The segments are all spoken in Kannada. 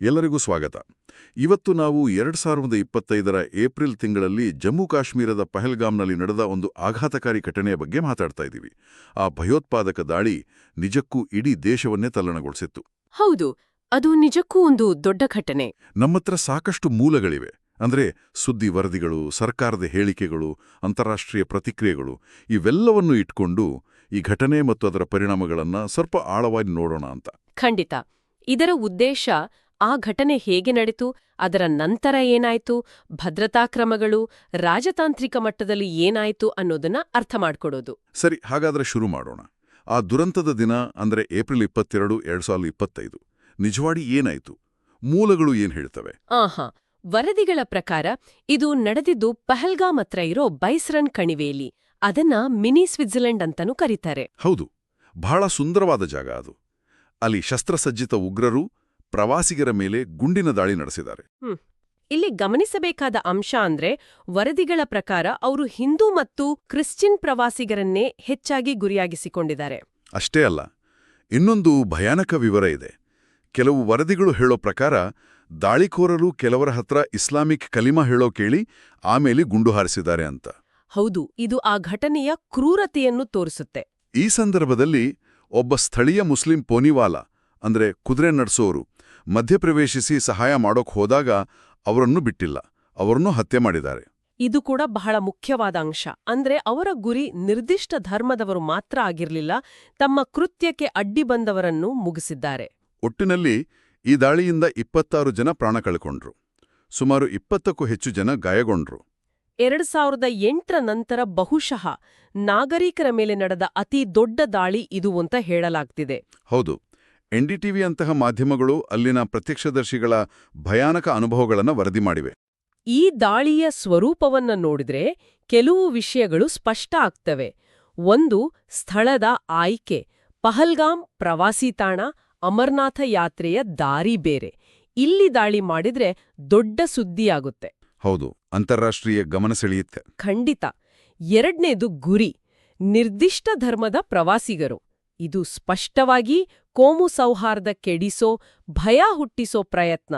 ಎಲ್ಲರಿಗೂ ಸ್ವಾಗತ. ಇವತ್ತು ನಾವು ಎರಡ್ ಸಾವಿರದ ಇಪ್ಪತ್ತೈದರ ಏಪ್ರಿಲ್ ತಿಂಗಳಲ್ಲಿ ಜಮ್ಮು ಕಾಶ್ಮೀರದ ಪಹಲ್ಗಾಮ್ನಲ್ಲಿ ನಡೆದ ಒಂದು ಆಘಾತಕಾರಿ ಘಟನೆಯ ಬಗ್ಗೆ ಮಾತಾಡ್ತಾ ಇದ್ದೀವಿ. ಆ ಭಯೋತ್ಪಾದಕ ದಾಳಿ ನಿಜಕ್ಕೂ ಇಡೀ ದೇಶವನ್ನೇ ತಲ್ಲಣಗೊಳಿಸಿತ್ತು. ಹೌದು ಅದು ನಿಜಕ್ಕೂ ಒಂದು ದೊಡ್ಡ ಘಟನೆ. ನಮ್ಮತ್ರ ಸಾಕಷ್ಟು ಮೂಲಗಳಿವೆ. ಅಂದ್ರೆ ಸುದ್ದಿ ವರದಿಗಳು ಸರ್ಕಾರದ ಹೇಳಿಕೆಗಳು ಅಂತಾರಾಷ್ಟ್ರೀಯ ಪ್ರತಿಕ್ರಿಯೆಗಳು ಇವೆಲ್ಲವನ್ನೂ ಇಟ್ಕೊಂಡು ಈ ಘಟನೆ ಮತ್ತು ಅದರ ಪರಿಣಾಮಗಳನ್ನ ಸ್ವಲ್ಪ ಆಳವಾಗಿ ನೋಡೋಣ ಅಂತ. ಖಂಡಿತ. ಇದರ ಉದ್ದೇಶ ಆ ಘಟನೆ ಹೇಗೆ ನಡೆತು ಅದರ ನಂತರ ಏನಾಯ್ತು ಭದ್ರತಾ ಕ್ರಮಗಳು ರಾಜತಾಂತ್ರಿಕ ಮಟ್ಟದಲ್ಲಿ ಏನಾಯ್ತು ಅನ್ನೋದನ್ನ ಅರ್ಥ ಮಾಡ್ಕೊಡೋದು. ಸರಿ ಹಾಗಾದ್ರೆ ಶುರು ಮಾಡೋಣ. ಆ ದುರಂತದ ದಿನ ಅಂದ್ರೆ ಏಪ್ರಿಲ್ ಇಪ್ಪತ್ತೆರಡು ಎರಡ್ ಸಾವಿರದ ಇಪ್ಪತ್ತೈದು. ನಿಜವಾಡಿ ಏನಾಯ್ತು? ಮೂಲಗಳು ಏನ್ ಹೇಳ್ತವೆ? ಆಹಾ ವರದಿಗಳ ಪ್ರಕಾರ ಇದು ನಡೆದಿದ್ದು ಪಹಲ್ಗಾಮ್ ಹತ್ರ ಇರೋ ಬೈಸ್ರನ್ ಕಣಿವೆಯಲ್ಲಿ ಅದನ್ನ ಮಿನಿ ಸ್ವಿಟ್ಜರ್ಲೆಂಡ್ ಅಂತಾನೂ ಕರೀತಾರೆ. ಹೌದು ಬಹಳ ಸುಂದರವಾದ ಜಾಗ ಅದು. ಅಲ್ಲಿ ಶಸ್ತ್ರಸಜ್ಜಿತ ಉಗ್ರರು ಪ್ರವಾಸಿಗರ ಮೇಲೆ ಗುಂಡಿನ ದಾಳಿ ನಡೆಸಿದ್ದಾರೆ. ಇಲ್ಲಿ ಗಮನಿಸಬೇಕಾದ ಅಂಶ ಅಂದ್ರೆ ವರದಿಗಳ ಪ್ರಕಾರ ಅವರು ಹಿಂದೂ ಮತ್ತು ಕ್ರಿಶ್ಚಿಯನ್ ಪ್ರವಾಸಿಗರನ್ನೇ ಹೆಚ್ಚಾಗಿ ಗುರಿಯಾಗಿಸಿಕೊಂಡಿದ್ದಾರೆ. ಅಷ್ಟೇ ಅಲ್ಲ ಇನ್ನೊಂದು ಭಯಾನಕ ವಿವರ ಇದೆ. ಕೆಲವು ವರದಿಗಳು ಹೇಳೋ ಪ್ರಕಾರ ದಾಳಿಕೋರರು ಕೆಲವರ ಹತ್ರ ಇಸ್ಲಾಮಿಕ್ ಕಲಿಮಾ ಹೇಳೋ ಕೇಳಿ ಆಮೇಲೆ ಗುಂಡು ಹಾರಿಸಿದ್ದಾರೆ ಅಂತ. ಹೌದು ಇದು ಆ ಘಟನೆಯ ಕ್ರೂರತೆಯನ್ನು ತೋರಿಸುತ್ತೆ. ಈ ಸಂದರ್ಭದಲ್ಲಿ ಒಬ್ಬ ಸ್ಥಳೀಯ ಮುಸ್ಲಿಂ ಪೋನಿವಾಲ ಅಂದ್ರೆ ಕುದುರೆ ನಡೆಸೋರು ಮಧ್ಯಪ್ರವೇಶಿಸಿ ಸಹಾಯ ಮಾಡೋಕ್ ಹೋದಾಗ ಅವರನ್ನು ಬಿಟ್ಟಿಲ್ಲ ಅವರನ್ನು ಹತ್ಯೆ ಮಾಡಿದ್ದಾರೆ. ಇದು ಕೂಡ ಬಹಳ ಮುಖ್ಯವಾದ ಅಂಶ. ಅಂದ್ರೆ ಅವರ ಗುರಿ ನಿರ್ದಿಷ್ಟ ಧರ್ಮದವರು ಮಾತ್ರ ಆಗಿರಲಿಲ್ಲ ತಮ್ಮ ಕೃತ್ಯಕ್ಕೆ ಅಡ್ಡಿ ಬಂದವರನ್ನು ಮುಗಿಸಿದ್ದಾರೆ. ಒಟ್ಟಿನಲ್ಲಿ ಈ ದಾಳಿಯಿಂದ ಇಪ್ಪತ್ತಾರು ಜನ ಪ್ರಾಣ ಕಳ್ಕೊಂಡ್ರು. ಸುಮಾರು ಇಪ್ಪತ್ತಕ್ಕೂ ಹೆಚ್ಚು ಜನ ಗಾಯಗೊಂಡ್ರು. ಎರಡು ಸಾವಿರದ ಎಂಟರ ನಂತರ ಬಹುಶಃ ನಾಗರಿಕರ ಮೇಲೆ ನಡೆದ ಅತಿ ದೊಡ್ಡ ದಾಳಿ ಇದು ಅಂತ ಹೇಳಲಾಗ್ತಿದೆ. ಹೌದು. ಎನ್ಡಿಟಿವಿ ಅಂತಹ ಮಾಧ್ಯಮಗಳು ಅಲ್ಲಿನ ಪ್ರತ್ಯಕ್ಷದರ್ಶಿಗಳ ಭಯಾನಕ ಅನುಭವಗಳನ್ನು ವರದಿ ಮಾಡಿವೆ. ಈ ದಾಳಿಯ ಸ್ವರೂಪವನ್ನ ನೋಡಿದ್ರೆ ಕೆಲವು ವಿಷಯಗಳು ಸ್ಪಷ್ಟ ಆಗ್ತವೆ. ಒಂದು ಸ್ಥಳದ ಆಯ್ಕೆ. ಪಹಲ್ಗಾಮ್ ಪ್ರವಾಸಿ ತಾಣ ಅಮರನಾಥ ಯಾತ್ರೆಯ ದಾರಿ ಬೇರೆ. ಇಲ್ಲಿ ದಾಳಿ ಮಾಡಿದ್ರೆ ದೊಡ್ಡ ಸುದ್ದಿಯಾಗುತ್ತೆ. ಹೌದು ಅಂತಾರಾಷ್ಟ್ರೀಯ ಗಮನ ಸೆಳೆಯುತ್ತೆ. ಖಂಡಿತ. ಎರಡನೇದು ಗುರಿ. ನಿರ್ದಿಷ್ಟ ಧರ್ಮದ ಪ್ರವಾಸಿಗರು. ಇದು ಸ್ಪಷ್ಟವಾಗಿ ಕೋಮು ಸೌಹಾರ್ದ ಕೆಡಿಸೋ ಭಯ ಹುಟ್ಟಿಸೋ ಪ್ರಯತ್ನ.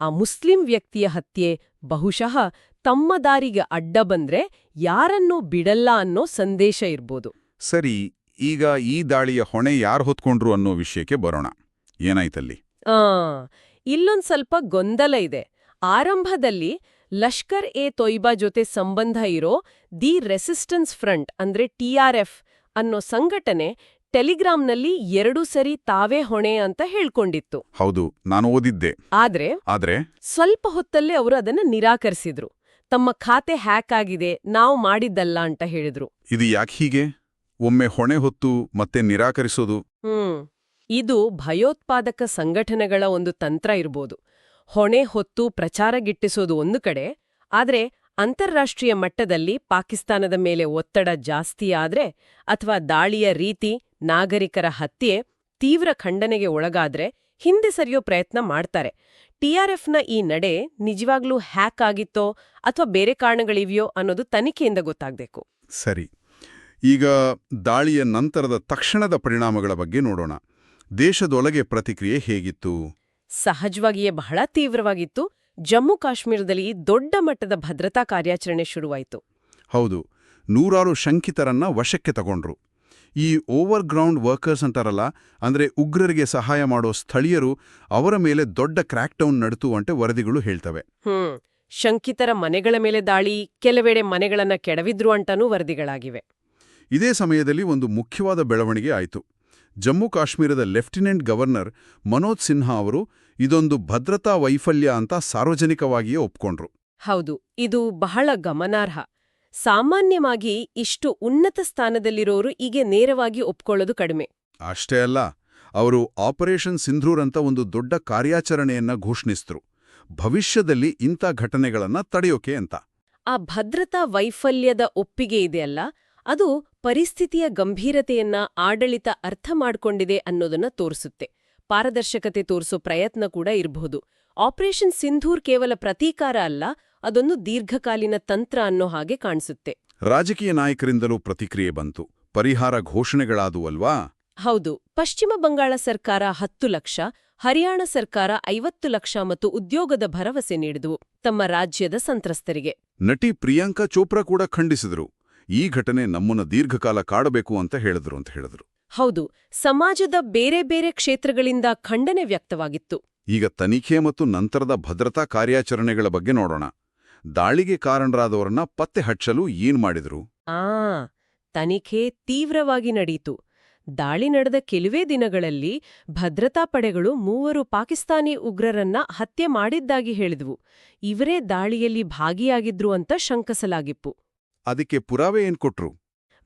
ಆ ಮುಸ್ಲಿಂ ವ್ಯಕ್ತಿಯ ಹತ್ಯೆ ಬಹುಶಃ ತಮ್ಮ ದಾರಿಗೆ ಅಡ್ಡ ಬಂದ್ರೆ ಯಾರನ್ನೂ ಬಿಡಲ್ಲ ಅನ್ನೋ ಸಂದೇಶ ಇರ್ಬೋದು. ಸರಿ ಈಗ ಈ ದಾಳಿಯ ಹೊಣೆ ಯಾರು ಹೊತ್ಕೊಂಡ್ರು ಅನ್ನೋ ವಿಷಯಕ್ಕೆ ಬರೋಣ. ಏನಾಯ್ತಲ್ಲಿ? ಆ ಇಲ್ಲೊಂದ್ ಸ್ವಲ್ಪ ಗೊಂದಲ ಇದೆ. ಆರಂಭದಲ್ಲಿ ಲಷ್ಕರ್ ಎ ತೊಯ್ಬಾ ಜೊತೆ ಸಂಬಂಧ ಇರೋ ದಿ ರೆಸಿಸ್ಟೆನ್ಸ್ ಫ್ರಂಟ್ ಅಂದ್ರೆ ಟಿಆರ್ಎಫ್ ಅನ್ನೋ ಸಂಘಟನೆ ಟೆಲಿಗ್ರಾಂನಲ್ಲಿ ಎರಡು ಸರಿ ತಾವೇ ಹೊಣೆ ಅಂತ ಹೇಳ್ಕೊಂಡಿತ್ತು. ಹೌದು ನಾನು ಓದಿದ್ದೆ. ಆದ್ರೆ ಆದ್ರೆ ಸ್ವಲ್ಪ ಹೊತ್ತಲ್ಲೇ ಅವರು ಅದನ್ನ ನಿರಾಕರಿಸಿದ್ರು. ತಮ್ಮ ಖಾತೆ ಹ್ಯಾಕ್ ಆಗಿದೆ ನಾವು ಮಾಡಿದ್ದಲ್ಲ ಅಂತ ಹೇಳಿದ್ರು. ಇದು ಯಾಕೆ ಹೀಗೆ? ಒಮ್ಮೆ ಹೊಣೆ ಹೊತ್ತು ಮತ್ತೆ ನಿರಾಕರಿಸೋದು? ಹ್ಮ್ ಇದು ಭಯೋತ್ಪಾದಕ ಸಂಘಟನೆಗಳ ಒಂದು ತಂತ್ರ ಇರ್ಬೋದು. ಹೊಣೆ ಹೊತ್ತು ಪ್ರಚಾರ ಗಿಟ್ಟಿಸೋದು ಒಂದು ಕಡೆ ಆದ್ರೆ ಅಂತಾರಾಷ್ಟ್ರೀಯ ಮಟ್ಟದಲ್ಲಿ ಪಾಕಿಸ್ತಾನದ ಮೇಲೆ ಒತ್ತಡ ಜಾಸ್ತಿಯಾದ್ರೆ ಅಥವಾ ದಾಳಿಯ ರೀತಿ ನಾಗರಿಕರ ಹತ್ಯೆ ತೀವ್ರ ಖಂಡನೆಗೆ ಒಳಗಾದ್ರೆ ಹಿಂದೆ ಸರಿಯೋ ಪ್ರಯತ್ನ ಮಾಡ್ತಾರೆ. ಟಿಆರ್ಎಫ್ನ ಈ ನಡೆ ನಿಜವಾಗ್ಲೂ ಹ್ಯಾಕ್ ಆಗಿತ್ತೋ ಅಥವಾ ಬೇರೆ ಕಾರಣಗಳಿವೆಯೋ ಅನ್ನೋದು ತನಿಖೆಯಿಂದ ಗೊತ್ತಾಗಬೇಕು. ಸರಿ. ಈಗ ದಾಳಿಯ ನಂತರದ ತಕ್ಷಣದ ಪರಿಣಾಮಗಳ ಬಗ್ಗೆ ನೋಡೋಣ. ದೇಶದೊಳಗೆ ಪ್ರತಿಕ್ರಿಯೆ ಹೇಗಿತ್ತು? ಸಹಜವಾಗಿಯೇ ಬಹಳ ತೀವ್ರವಾಗಿತ್ತು. ಜಮ್ಮು ಕಾಶ್ಮೀರದಲ್ಲಿ ದೊಡ್ಡ ಮಟ್ಟದ ಭದ್ರತಾ ಕಾರ್ಯಾಚರಣೆ ಶುರುವಾಯಿತು. ಹೌದು ನೂರಾರು ಶಂಕಿತರನ್ನ ವಶಕ್ಕೆ ತಗೊಂಡ್ರು. ಈ ಓವರ್ ಗ್ರೌಂಡ್ ವರ್ಕರ್ಸ್ ಅಂತಾರಲ್ಲ ಅಂದ್ರೆ ಉಗ್ರರಿಗೆ ಸಹಾಯ ಮಾಡೋ ಸ್ಥಳೀಯರು ಅವರ ಮೇಲೆ ದೊಡ್ಡ ಕ್ರ್ಯಾಕ್ಡೌನ್ ನಡೆಸುವಂತೆ ವರದಿಗಳು ಹೇಳ್ತವೆ. ಹ್ಮ್ ಶಂಕಿತರ ಮನೆಗಳ ಮೇಲೆ ದಾಳಿ ಕೆಲವೆಡೆ ಮನೆಗಳನ್ನ ಕೆಡವಿದ್ರು ಅಂತಾನೂ ವರದಿಗಳಾಗಿವೆ. ಇದೇ ಸಮಯದಲ್ಲಿ ಒಂದು ಮುಖ್ಯವಾದ ಬೆಳವಣಿಗೆ ಆಯಿತು. ಜಮ್ಮು ಕಾಶ್ಮೀರದ ಲೆಫ್ಟಿನೆಂಟ್ ಗವರ್ನರ್ ಮನೋಜ್ ಸಿನ್ಹಾ ಅವರು ಇದೊಂದು ಭದ್ರತಾ ವೈಫಲ್ಯ ಅಂತ ಸಾರ್ವಜನಿಕವಾಗಿಯೇ ಒಪ್ಕೊಂಡ್ರು. ಹೌದು ಇದು ಬಹಳ ಗಮನಾರ್ಹ. ಸಾಮಾನ್ಯವಾಗಿ ಇಷ್ಟು ಉನ್ನತ ಸ್ಥಾನದಲ್ಲಿರೋರು ಹೀಗೆ ನೇರವಾಗಿ ಒಪ್ಕೊಳ್ಳೋದು ಕಡಿಮೆ. ಅಷ್ಟೇ ಅಲ್ಲ ಅವರು ಆಪರೇಷನ್ ಸಿಂಧೂರ್ ಅಂತ ಒಂದು ದೊಡ್ಡ ಕಾರ್ಯಾಚರಣೆಯನ್ನ ಘೋಷಣಿಸಿದ್ರು ಭವಿಷ್ಯದಲ್ಲಿ ಇಂಥ ಘಟನೆಗಳನ್ನ ತಡೆಯೋಕೆ ಅಂತ. ಆ ಭದ್ರತಾ ವೈಫಲ್ಯದ ಒಪ್ಪಿಗೆ ಇದೆಯಲ್ಲ ಅದು ಪರಿಸ್ಥಿತಿಯ ಗಂಭೀರತೆಯನ್ನ ಆಡಳಿತ ಅರ್ಥ ಮಾಡ್ಕೊಂಡಿದೆ ಅನ್ನೋದನ್ನ ತೋರಿಸುತ್ತೆ. ಪಾರದರ್ಶಕತೆ ತೋರಿಸೋ ಪ್ರಯತ್ನ ಕೂಡ ಇರಬಹುದು ಆಪರೇಷನ್ ಸಿಂಧೂರ್ ಕೇವಲ ಪ್ರತೀಕಾರ ಅಲ್ಲ ಅದೊಂದು ದೀರ್ಘಕಾಲೀನ ತಂತ್ರ ಅನ್ನೋ ಹಾಗೆ ಕಾಣಿಸುತ್ತೆ. ರಾಜಕೀಯ ನಾಯಕರಿಂದಲೂ ಪ್ರತಿಕ್ರಿಯೆ ಬಂತು. ಪರಿಹಾರ ಘೋಷಣೆಗಳಾದುವಲ್ವಾ ಹೌದು. ಪಶ್ಚಿಮ ಬಂಗಾಳ ಸರ್ಕಾರ ಹತ್ತು ಲಕ್ಷ ಹರಿಯಾಣ ಸರ್ಕಾರ ಐವತ್ತು ಲಕ್ಷ ಮತ್ತು ಉದ್ಯೋಗದ ಭರವಸೆ ನೀಡಿದವು ತಮ್ಮ ರಾಜ್ಯದ ಸಂತ್ರಸ್ತರಿಗೆ. ನಟಿ ಪ್ರಿಯಾಂಕಾ ಚೋಪ್ರಾ ಕೂಡ ಖಂಡಿಸಿದ್ರು. ಈ ಘಟನೆ ನಮ್ಮನ್ನ ದೀರ್ಘಕಾಲ ಕಾಡಬೇಕು ಅಂತ ಹೇಳಿದರು ಅಂತ ಹೇಳಿದ್ರು. ಹೌದು ಸಮಾಜದ ಬೇರೆ ಬೇರೆ ಕ್ಷೇತ್ರಗಳಿಂದ ಖಂಡನೆ ವ್ಯಕ್ತವಾಗಿತ್ತು. ಈಗ ತನಿಖೆ ಮತ್ತು ನಂತರದ ಭದ್ರತಾ ಕಾರ್ಯಾಚರಣೆಗಳ ಬಗ್ಗೆ ನೋಡೋಣ. ದಾಳಿಗೆ ಕಾರಣರಾದವರನ್ನ ಪತ್ತೆ ಹಚ್ಚಲು ಏನ್ ಮಾಡಿದ್ರು? ಆ ತನಿಖೆ ತೀವ್ರವಾಗಿ ನಡೆಯಿತು ದಾಳಿ ನಡೆದ ಕೆಲವೇ ದಿನಗಳಲ್ಲಿ ಭದ್ರತಾ ಪಡೆಗಳು ಮೂವರು ಪಾಕಿಸ್ತಾನಿ ಉಗ್ರರನ್ನ ಹತ್ಯೆ ಮಾಡಿದ್ದಾಗಿ ಹೇಳಿದ್ವು. ಇವರೇ ದಾಳಿಯಲ್ಲಿ ಭಾಗಿಯಾಗಿದ್ರು ಅಂತ ಶಂಕಸಲಾಗಿಪ್ಪು ಅದಕ್ಕೆ ಪುರಾವೆ ಏನ್ ಕೊಟ್ರು?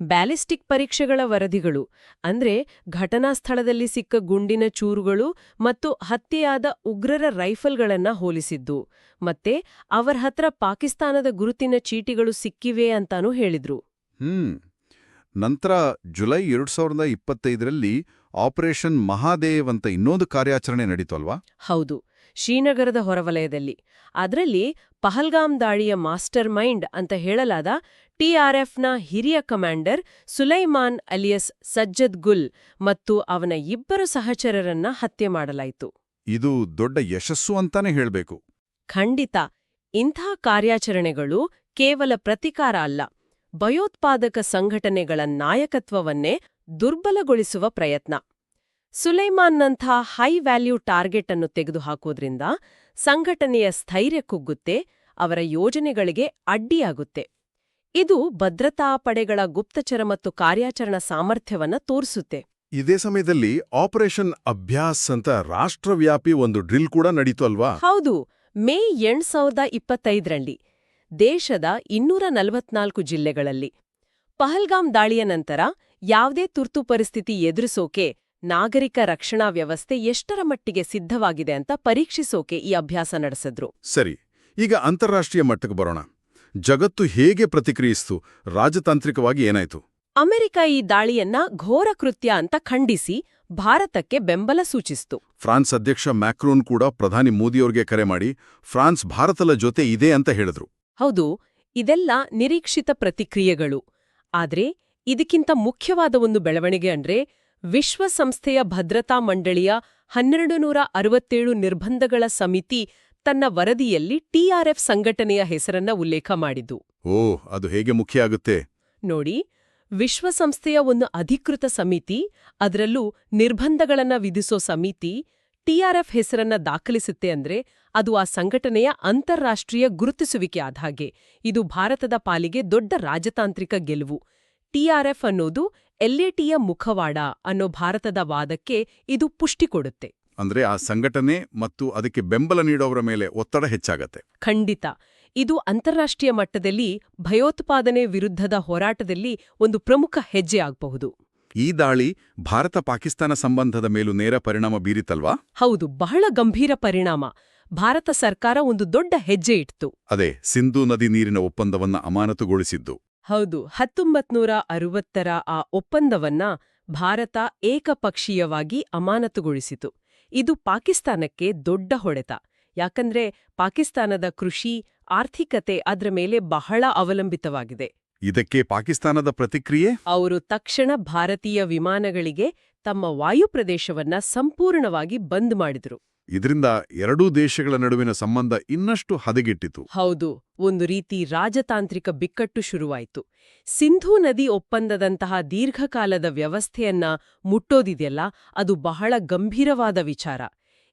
ಬ್ಯಾಲಿಸ್ಟಿಕ್ ಪರೀಕ್ಷೆಗಳ ವರದಿಗಳು ಅಂದ್ರೆ ಘಟನಾ ಸ್ಥಳದಲ್ಲಿ ಸಿಕ್ಕ ಗುಂಡಿನ ಚೂರುಗಳು ಮತ್ತು ಹತ್ಯೆಯಾದ ಉಗ್ರರ ರೈಫಲ್ಗಳನ್ನ ಹೋಲಿಸಿದ್ದು ಮತ್ತೆ ಅವರ ಹತ್ರ ಪಾಕಿಸ್ತಾನದ ಗುರುತಿನ ಚೀಟಿಗಳು ಸಿಕ್ಕಿವೆ ಅಂತಾನೂ ಹೇಳಿದ್ರು. ಹ್ಮ್ ನಂತರ ಜುಲೈ ಎರಡ್ ಸಾವಿರದ ಇಪ್ಪತ್ತೈದರಲ್ಲಿ ಆಪರೇಷನ್ ಮಹಾದೇವ್ ಅಂತ ಇನ್ನೊಂದು ಕಾರ್ಯಾಚರಣೆ ನಡೀತು ಅಲ್ವಾ ಹೌದು ಶ್ರೀನಗರದ ಹೊರವಲಯದಲ್ಲಿ. ಅದರಲ್ಲಿ ಪಹಲ್ಗಾಮ್ ದಾಳಿಯ ಮಾಸ್ಟರ್ ಮೈಂಡ್ ಅಂತ ಹೇಳಲಾದ ಟಿಆರ್ಎಫ್ನ ಹಿರಿಯ ಕಮಾಂಡರ್ ಸುಲೈಮಾನ್ ಅಲಿಯಸ್ ಸಜ್ಜದ್ ಗುಲ್ ಮತ್ತು ಅವನ ಇಬ್ಬರು ಸಹಚರರನ್ನ ಹತ್ಯೆ ಮಾಡಲಾಯಿತು. ಇದು ದೊಡ್ಡ ಯಶಸ್ಸು ಅಂತಾನೆ ಹೇಳಬೇಕು. ಖಂಡಿತ. ಇಂಥ ಕಾರ್ಯಾಚರಣೆಗಳು ಕೇವಲ ಪ್ರತಿಕಾರ ಅಲ್ಲ ಭಯೋತ್ಪಾದಕ ಸಂಘಟನೆಗಳ ನಾಯಕತ್ವವನ್ನೇ ದುರ್ಬಲಗೊಳಿಸುವ ಪ್ರಯತ್ನ. ಸುಲೈಮಾನ್ನಂಥ ಹೈ ವ್ಯಾಲ್ಯೂ ಟಾರ್ಗೆಟ್ ಅನ್ನು ತೆಗೆದುಹಾಕೋದ್ರಿಂದ ಸಂಘಟನೆಯ ಸ್ಥೈರ್ಯ ಕುಗ್ಗುತ್ತೆ ಅವರ ಯೋಜನೆಗಳಿಗೆ ಅಡ್ಡಿಯಾಗುತ್ತೆ. ಇದು ಭದ್ರತಾ ಪಡೆಗಳ ಗುಪ್ತಚರ ಮತ್ತು ಕಾರ್ಯಾಚರಣಾ ಸಾಮರ್ಥ್ಯವನ್ನ ತೋರಿಸುತ್ತೆ. ಇದೇ ಸಮಯದಲ್ಲಿ ಆಪರೇಷನ್ ಅಭ್ಯಾಸ್ ಅಂತ ರಾಷ್ಟ್ರವ್ಯಾಪಿ ಒಂದು ಡ್ರಿಲ್ ಕೂಡ ನಡೀತು ಅಲ್ವಾ? ಹೌದು. ಮೇ ಎಂಟು ಸಾವಿರದ ಇಪ್ಪತ್ತೈದರಲ್ಲಿ ದೇಶದ ಇನ್ನೂರ ನಲವತ್ನಾಲ್ಕು ಜಿಲ್ಲೆಗಳಲ್ಲಿ ಪಹಲ್ಗಾಮ್ ದಾಳಿಯ ನಂತರ ಯಾವುದೇ ತುರ್ತು ಪರಿಸ್ಥಿತಿ ಎದುರಿಸೋಕೆ ನಾಗರಿಕ ರಕ್ಷಣಾ ವ್ಯವಸ್ಥೆ ಎಷ್ಟರ ಮಟ್ಟಿಗೆ ಸಿದ್ಧವಾಗಿದೆ ಅಂತ ಪರೀಕ್ಷಿಸೋಕೆ ಈ ಅಭ್ಯಾಸ ನಡೆಸಿದ್ರು. ಸರಿ ಈಗ ಅಂತಾರಾಷ್ಟ್ರೀಯ ಮಟ್ಟಕ್ಕೆ ಬರೋಣ. ಜಗತ್ತು ಹೇಗೆ ಪ್ರತಿಕ್ರಿಯಿಸ್ತು ರಾಜತಾಂತ್ರಿಕವಾಗಿ ಏನಾಯ್ತು? ಅಮೆರಿಕ ಈ ದಾಳಿಯನ್ನ ಘೋರ ಕೃತ್ಯ ಅಂತ ಖಂಡಿಸಿ ಭಾರತಕ್ಕೆ ಬೆಂಬಲ ಸೂಚಿಸ್ತು. ಫ್ರಾನ್ಸ್ ಅಧ್ಯಕ್ಷ ಮ್ಯಾಕ್ರೋನ್ ಕೂಡ ಪ್ರಧಾನಿ ಮೋದಿಯವ್ರಿಗೆ ಕರೆ ಮಾಡಿ ಫ್ರಾನ್ಸ್ ಭಾರತದ ಜೊತೆ ಇದೆ ಅಂತ ಹೇಳಿದ್ರು. ಹೌದು ಇದೆಲ್ಲ ನಿರೀಕ್ಷಿತ ಪ್ರತಿಕ್ರಿಯೆಗಳು. ಆದ್ರೆ ಇದಕ್ಕಿಂತ ಮುಖ್ಯವಾದ ಒಂದು ಬೆಳವಣಿಗೆ ಅಂದ್ರೆ ವಿಶ್ವಸಂಸ್ಥೆಯ ಭದ್ರತಾ ಮಂಡಳಿಯ ಹನ್ನೆರಡು ನೂರ ಅರವತ್ತೇಳು ನಿರ್ಬಂಧಗಳ ಸಮಿತಿ ತನ್ನ ವರದಿಯಲ್ಲಿ ಟಿಆರ್ಎಫ್ ಸಂಘಟನೆಯ ಹೆಸರನ್ನ ಉಲ್ಲೇಖ ಮಾಡಿದ್ದು. ಓ ಅದು ಹೇಗೆ ಮುಖ್ಯ ಆಗುತ್ತೆ? ನೋಡಿ ವಿಶ್ವಸಂಸ್ಥೆಯ ಒಂದು ಅಧಿಕೃತ ಸಮಿತಿ ಅದರಲ್ಲೂ ನಿರ್ಬಂಧಗಳನ್ನ ವಿಧಿಸೋ ಸಮಿತಿ ಟಿಆರ್ಎಫ್ ಹೆಸರನ್ನ ದಾಖಲಿಸುತ್ತೆ ಅಂದ್ರೆ ಅದು ಆ ಸಂಘಟನೆಯ ಅಂತಾರಾಷ್ಟ್ರೀಯ ಗುರುತಿಸುವಿಕೆ ಆದ್ಹಾಗೆ ಇದು ಭಾರತದ ಪಾಲಿಗೆ ದೊಡ್ಡ ರಾಜತಾಂತ್ರಿಕ ಗೆಲುವು. ಟಿಆರ್ಎಫ್ ಅನ್ನೋದು ಎಲ್ಎಟಿಯ ಮುಖವಾಡ ಅನ್ನೋ ಭಾರತದ ವಾದಕ್ಕೆ ಇದು ಪುಷ್ಟಿ ಕೊಡುತ್ತೆ. ಅಂದ್ರೆ ಆ ಸಂಘಟನೆ ಮತ್ತು ಅದಕ್ಕೆ ಬೆಂಬಲ ನೀಡೋವರ ಮೇಲೆ ಒತ್ತಡ ಹೆಚ್ಚಾಗತ್ತೆ. ಖಂಡಿತ. ಇದು ಅಂತಾರಾಷ್ಟ್ರೀಯ ಮಟ್ಟದಲ್ಲಿ ಭಯೋತ್ಪಾದನೆ ವಿರುದ್ಧದ ಹೋರಾಟದಲ್ಲಿ ಒಂದು ಪ್ರಮುಖ ಹೆಜ್ಜೆ ಆಗಬಹುದು. ಈ ದಾಳಿ ಭಾರತ ಪಾಕಿಸ್ತಾನ ಸಂಬಂಧದ ಮೇಲೂ ನೇರ ಪರಿಣಾಮ ಬೀರಿತಲ್ವಾ? ಹೌದು ಬಹಳ ಗಂಭೀರ ಪರಿಣಾಮ. ಭಾರತ ಸರ್ಕಾರ ಒಂದು ದೊಡ್ಡ ಹೆಜ್ಜೆ ಇಟ್ಟು ಅದೇ ಸಿಂಧೂ ನದಿ ನೀರಿನ ಒಪ್ಪಂದವನ್ನ ಅಮಾನತುಗೊಳಿಸಿದ್ದು. ಹೌದು ಹತ್ತೊಂಬತ್ನೂರ ಅರುವತ್ತರ ಆ ಒಪ್ಪಂದವನ್ನ ಭಾರತ ಏಕಪಕ್ಷೀಯವಾಗಿ ಅಮಾನತುಗೊಳಿಸಿತು. ಇದು ಪಾಕಿಸ್ತಾನಕ್ಕೆ ದೊಡ್ಡ ಹೊಡೆತ. ಯಾಕಂದ್ರೆ ಪಾಕಿಸ್ತಾನದ ಕೃಷಿ ಆರ್ಥಿಕತೆ ಅದ್ರ ಮೇಲೆ ಬಹಳ ಅವಲಂಬಿತವಾಗಿದೆ. ಇದಕ್ಕೆ ಪಾಕಿಸ್ತಾನದ ಪ್ರತಿಕ್ರಿಯೆ? ಅವರು ತಕ್ಷಣ ಭಾರತೀಯ ವಿಮಾನಗಳಿಗೆ ತಮ್ಮ ವಾಯುಪ್ರದೇಶವನ್ನ ಸಂಪೂರ್ಣವಾಗಿ ಬಂದ್ ಮಾಡಿದ್ರು. ಇದರಿಂದ ಎರಡೂ ದೇಶಗಳ ನಡುವಿನ ಸಂಬಂಧ ಇನ್ನಷ್ಟು ಹದಗೆಟ್ಟಿತು. ಹೌದು ಒಂದು ರೀತಿ ರಾಜತಾಂತ್ರಿಕ ಬಿಕ್ಕಟ್ಟು ಶುರುವಾಯಿತು. ಸಿಂಧೂ ನದಿ ಒಪ್ಪಂದದಂತಹ ದೀರ್ಘಕಾಲದ ವ್ಯವಸ್ಥೆಯನ್ನ ಮುಟ್ಟೋದಿದೆಯಲ್ಲ ಅದು ಬಹಳ ಗಂಭೀರವಾದ ವಿಚಾರ.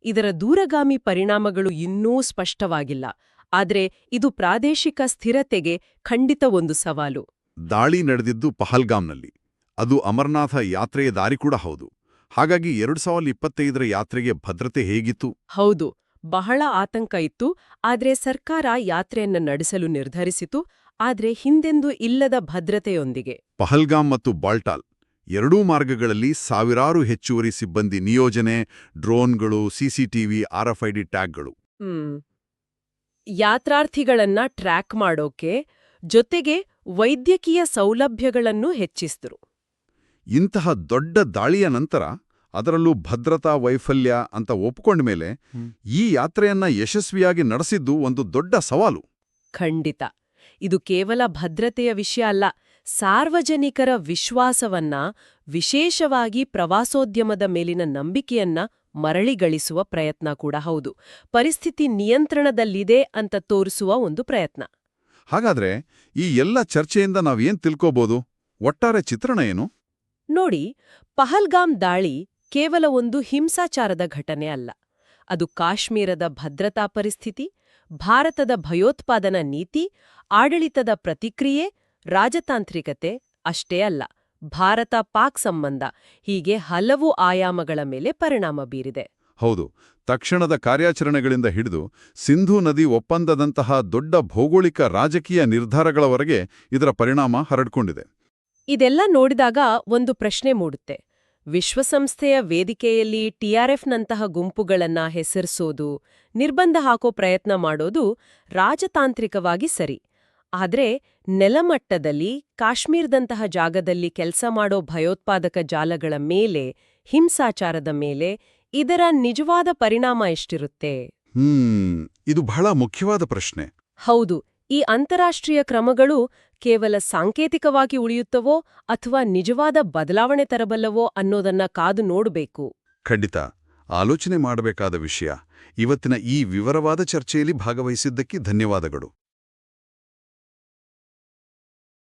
ಇದರ ದೂರಗಾಮಿ ಪರಿಣಾಮಗಳು ಇನ್ನೂ ಸ್ಪಷ್ಟವಾಗಿಲ್ಲ ಆದರೆ ಇದು ಪ್ರಾದೇಶಿಕ ಸ್ಥಿರತೆಗೆ ಖಂಡಿತ ಒಂದು ಸವಾಲು. ದಾಳಿ ನಡೆದಿದ್ದು ಪಹಲ್ಗಾಮ್ನಲ್ಲಿ. ಅದು ಅಮರನಾಥ ಯಾತ್ರೆಯ ದಾರಿ ಕೂಡ ಹೌದು. ಹಾಗಾಗಿ ಎರಡು ಸಾವಿರದ ಇಪ್ಪತ್ತೈದರ ಯಾತ್ರೆಗೆ ಭದ್ರತೆ ಹೇಗಿತ್ತು? ಹೌದು ಬಹಳ ಆತಂಕ ಇತ್ತು ಆದರೆ ಸರ್ಕಾರ ಯಾತ್ರೆಯನ್ನು ನಡೆಸಲು ನಿರ್ಧರಿಸಿತು ಆದರೆ ಹಿಂದೆಂದೂ ಇಲ್ಲದ ಭದ್ರತೆಯೊಂದಿಗೆ. ಪಹಲ್ಗಾಮ್ ಮತ್ತು ಬಾಲ್ಟಾಲ್ ಎರಡೂ ಮಾರ್ಗಗಳಲ್ಲಿ ಸಾವಿರಾರು ಹೆಚ್ಚುವರಿ ಸಿಬ್ಬಂದಿ ನಿಯೋಜನೆ ಡ್ರೋನ್ಗಳು ಸಿಸಿಟಿವಿ ಆರ್ಎಫ್ಐಡಿ ಟ್ಯಾಗ್ಗಳು. ಯಾತ್ರಾರ್ಥಿಗಳನ್ನ ಟ್ರ್ಯಾಕ್ ಮಾಡೋಕೆ ಜೊತೆಗೆ ವೈದ್ಯಕೀಯ ಸೌಲಭ್ಯಗಳನ್ನು ಹೆಚ್ಚಿಸಿದ್ರು. ಇಂತಹ ದೊಡ್ಡ ದಾಳಿಯ ನಂತರ ಅದರಲ್ಲೂ ಭದ್ರತಾ ವೈಫಲ್ಯ ಅಂತ ಒಪ್ಕೊಂಡ ಮೇಲೆ ಈ ಯಾತ್ರೆಯನ್ನ ಯಶಸ್ವಿಯಾಗಿ ನಡೆಸಿದ್ದು ಒಂದು ದೊಡ್ಡ ಸವಾಲು. ಖಂಡಿತ. ಇದು ಕೇವಲ ಭದ್ರತೆಯ ವಿಷಯ ಅಲ್ಲ ಸಾರ್ವಜನಿಕರ ವಿಶ್ವಾಸವನ್ನ ವಿಶೇಷವಾಗಿ ಪ್ರವಾಸೋದ್ಯಮದ ಮೇಲಿನ ನಂಬಿಕೆಯನ್ನ ಮರಳಿಗಳಿಸುವ ಪ್ರಯತ್ನ ಕೂಡ ಹೌದು. ಪರಿಸ್ಥಿತಿ ನಿಯಂತ್ರಣದಲ್ಲಿದೆ ಅಂತ ತೋರಿಸುವ ಒಂದು ಪ್ರಯತ್ನ. ಹಾಗಾದ್ರೆ ಈ ಎಲ್ಲ ಚರ್ಚೆಯಿಂದ ನಾವೇನ್ ತಿಳ್ಕೋಬಹುದು ಒಟ್ಟಾರೆ ಚಿತ್ರಣ ಏನು? ನೋಡಿ, ಪಹಲ್ಗಾಮ್ ದಾಳಿ ಕೇವಲ ಒಂದು ಹಿಂಸಾಚಾರದ ಘಟನೆ ಅಲ್ಲ. ಅದು ಕಾಶ್ಮೀರದ ಭದ್ರತಾ ಪರಿಸ್ಥಿತಿ, ಭಾರತದ ಭಯೋತ್ಪಾದನಾ ನೀತಿ, ಆಡಳಿತದ ಪ್ರತಿಕ್ರಿಯೆ, ರಾಜತಾಂತ್ರಿಕತೆ ಅಷ್ಟೇ ಅಲ್ಲ, ಭಾರತ ಪಾಕ್ ಸಂಬಂಧ ಹೀಗೆ ಹಲವು ಆಯಾಮಗಳ ಮೇಲೆ ಪರಿಣಾಮ ಬೀರಿದೆ. ಹೌದು, ತಕ್ಷಣದ ಕಾರ್ಯಾಚರಣೆಗಳಿಂದ ಹಿಡಿದು ಸಿಂಧೂ ನದಿ ಒಪ್ಪಂದದಂತಹ ದೊಡ್ಡ ಭೌಗೋಳಿಕ ರಾಜಕೀಯ ನಿರ್ಧಾರಗಳವರೆಗೆ ಇದರ ಪರಿಣಾಮ ಹರಡ್ಕೊಂಡಿದೆ. ಇದೆಲ್ಲ ನೋಡಿದಾಗ ಒಂದು ಪ್ರಶ್ನೆ ಮೂಡುತ್ತೆ. ವಿಶ್ವಸಂಸ್ಥೆಯ ವೇದಿಕೆಯಲ್ಲಿ ಟಿಆರ್ಎಫ್ನಂತಹ ಗುಂಪುಗಳನ್ನ ಹೆಸರಿಸೋದು ನಿರ್ಬಂಧ ಹಾಕೋ ಪ್ರಯತ್ನ ಮಾಡೋದು ರಾಜತಾಂತ್ರಿಕವಾಗಿ ಸರಿ. ಆದ್ರೆ ನೆಲಮಟ್ಟದಲ್ಲಿ ಕಾಶ್ಮೀರದಂತಹ ಜಾಗದಲ್ಲಿ ಕೆಲಸ ಮಾಡೋ ಭಯೋತ್ಪಾದಕ ಜಾಲಗಳ ಮೇಲೆ ಹಿಂಸಾಚಾರದ ಮೇಲೆ ಇದರ ನಿಜವಾದ ಪರಿಣಾಮ ಎಷ್ಟಿರುತ್ತೆ? ಹ್ಮ್ ಇದು ಬಹಳ ಮುಖ್ಯವಾದ ಪ್ರಶ್ನೆ. ಹೌದು. ಈ ಅಂತಾರಾಷ್ಟ್ರೀಯ ಕ್ರಮಗಳು ಕೇವಲ ಸಾಂಕೇತಿಕವಾಗಿ ಉಳಿಯುತ್ತವೋ ಅಥವಾ ನಿಜವಾದ ಬದಲಾವಣೆ ತರಬಲ್ಲವೋ ಅನ್ನೋದನ್ನ ಕಾದು ನೋಡಬೇಕು. ಖಂಡಿತ. ಆಲೋಚನೆ ಮಾಡಬೇಕಾದ ವಿಷಯ. ಇವತ್ತಿನ ಈ ವಿವರವಾದ ಚರ್ಚೆಯಲ್ಲಿ ಭಾಗವಹಿಸಿದ್ದಕ್ಕೆ ಧನ್ಯವಾದಗಳು.